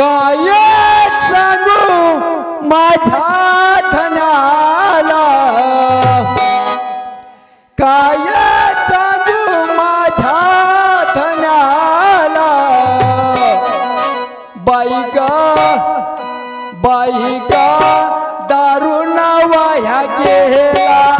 काय सांगू माझ्या धनाला. काय सांगू माझ्या धनाला. बाईका बाईका दारुणा वाया गेला.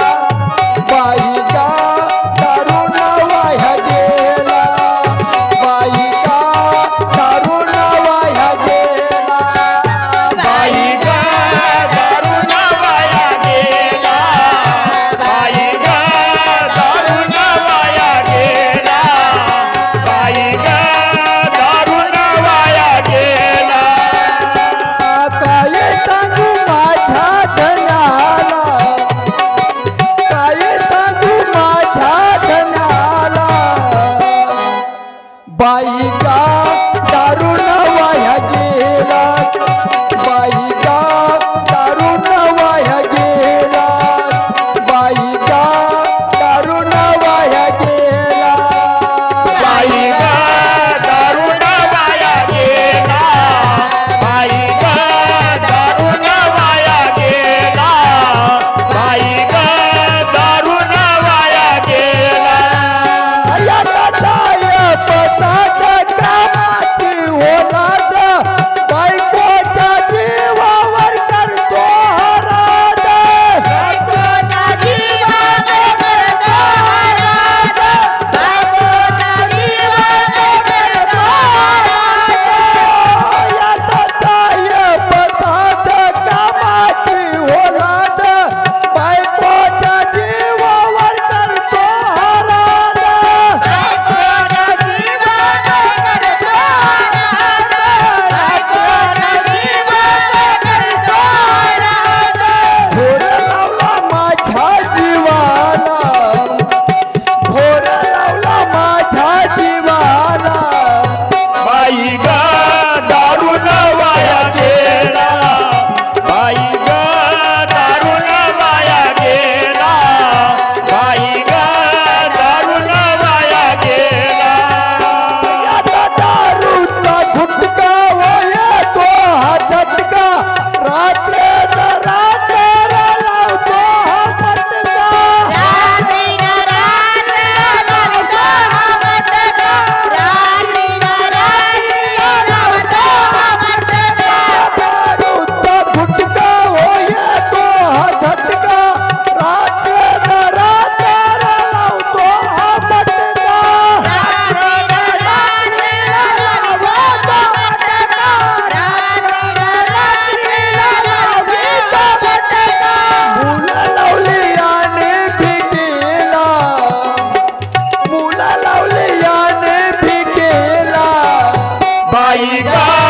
தருண God.